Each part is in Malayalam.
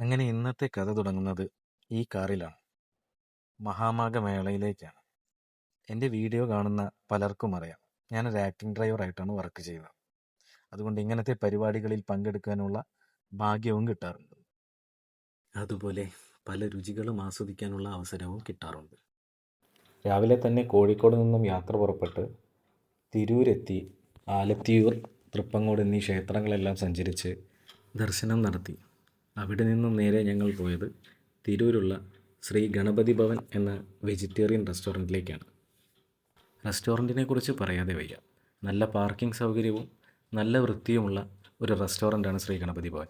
അങ്ങനെ ഇന്നത്തെ കഥ തുടങ്ങുന്നത് ഈ കാറിലാണ്. മഹാമാഗമേളയിലേക്കാണ് എന്റെ വീഡിയോ കാണുന്ന പലർക്കും അറിയാം. ഞാനൊരു ആക്ടിംഗ് ഡ്രൈവറായിട്ടാണ് വർക്ക് ചെയ്യുന്നത്. അതുകൊണ്ട് ഇങ്ങനത്തെ പരിപാടികളിൽ പങ്കെടുക്കാനുള്ള ഭാഗ്യവും കിട്ടാറുണ്ട്. അതുപോലെ പല രുചികളും ആസ്വദിക്കാനുള്ള അവസരവും കിട്ടാറുണ്ട്. രാവിലെ തന്നെ കോഴിക്കോട് നിന്നും യാത്ര പുറപ്പെട്ട് തിരൂരെത്തി ആലത്തിയൂർ തൃപ്പങ്ങോട് എന്നീ ക്ഷേത്രങ്ങളെല്ലാം സഞ്ചരിച്ച് ദർശനം നടത്തി. അവിടെ നിന്നും നേരെ ഞങ്ങൾ പോയത് തിരൂരുള്ള ശ്രീ ഗണപതി ഭവൻ എന്ന വെജിറ്റേറിയൻ റെസ്റ്റോറന്റിലേക്കാണ്. റെസ്റ്റോറന്റിനെ കുറിച്ച് പറയാതെ വയ്യ. നല്ല പാർക്കിംഗ് സൗകര്യവും നല്ല വൃത്തിയുമുള്ള ഒരു റെസ്റ്റോറന്റാണ് ശ്രീ ഗണപതി ഭവൻ.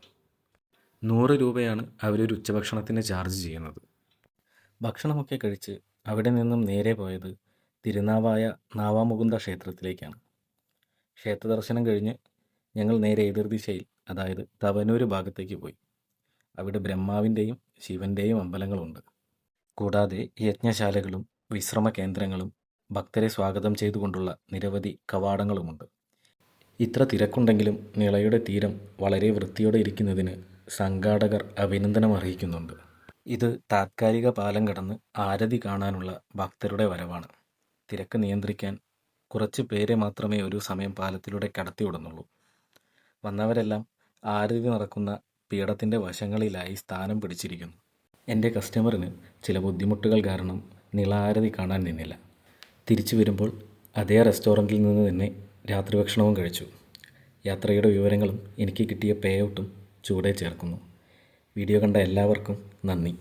നൂറ് രൂപയാണ് അവരൊരു ഉച്ചഭക്ഷണത്തിന് ചാർജ് ചെയ്യുന്നത്. ഭക്ഷണമൊക്കെ കഴിച്ച് അവിടെ നിന്നും നേരെ പോയത് തിരുനാവായ നാവാമുകുന്ദ ക്ഷേത്രത്തിലേക്കാണ്. ക്ഷേത്രദർശനം കഴിഞ്ഞ് ഞങ്ങൾ നേരെ എതിർദിശയിൽ അതായത് തവനൂർ ഭാഗത്തേക്ക് പോയി. അവിടെ ബ്രഹ്മാവിന്റെയും ശിവന്റെയും അമ്പലങ്ങളുണ്ട്. കൂടാതെ യജ്ഞശാലകളും വിശ്രമ കേന്ദ്രങ്ങളും ഭക്തരെ സ്വാഗതം ചെയ്തുകൊണ്ടുള്ള നിരവധി കവാടങ്ങളുമുണ്ട്. ഇത്ര തിരക്കുണ്ടെങ്കിലും നിളയുടെ തീരം വളരെ വൃത്തിയോടെ ഇരിക്കുന്നതിന് സംഘാടകർ അഭിനന്ദനം അറിയിക്കുന്നുണ്ട് ഇത് താത്കാലിക പാലം കടന്ന് ആരതി കാണാനുള്ള ഭക്തരുടെ വരവാണ്. തിരക്ക് നിയന്ത്രിക്കാൻ കുറച്ച് പേരെ മാത്രമേ ഒരു സമയം പാലത്തിലൂടെ കടത്തിവിടുന്നുള്ളൂ. വന്നവരെല്ലാം ആരതി നടക്കുന്ന പീഠത്തിന്റെ വശങ്ങളിലായി സ്ഥാനം പിടിച്ചിരിക്കുന്നു. എന്റെ കസ്റ്റമറിന് ചില ബുദ്ധിമുട്ടുകൾ കാരണം നിളാരതി കാണാൻ നിന്നില്ല. തിരിച്ചു വരുമ്പോൾ അതേ റെസ്റ്റോറന്റിൽ നിന്ന് തന്നെ രാത്രി ഭക്ഷണവും കഴിച്ചു. യാത്രയുടെ വിവരങ്ങളും എനിക്ക് കിട്ടിയ പേ ഔട്ടും ചൂടെ ചേർക്കുന്നു. വീഡിയോ കണ്ട എല്ലാവർക്കും നന്ദി.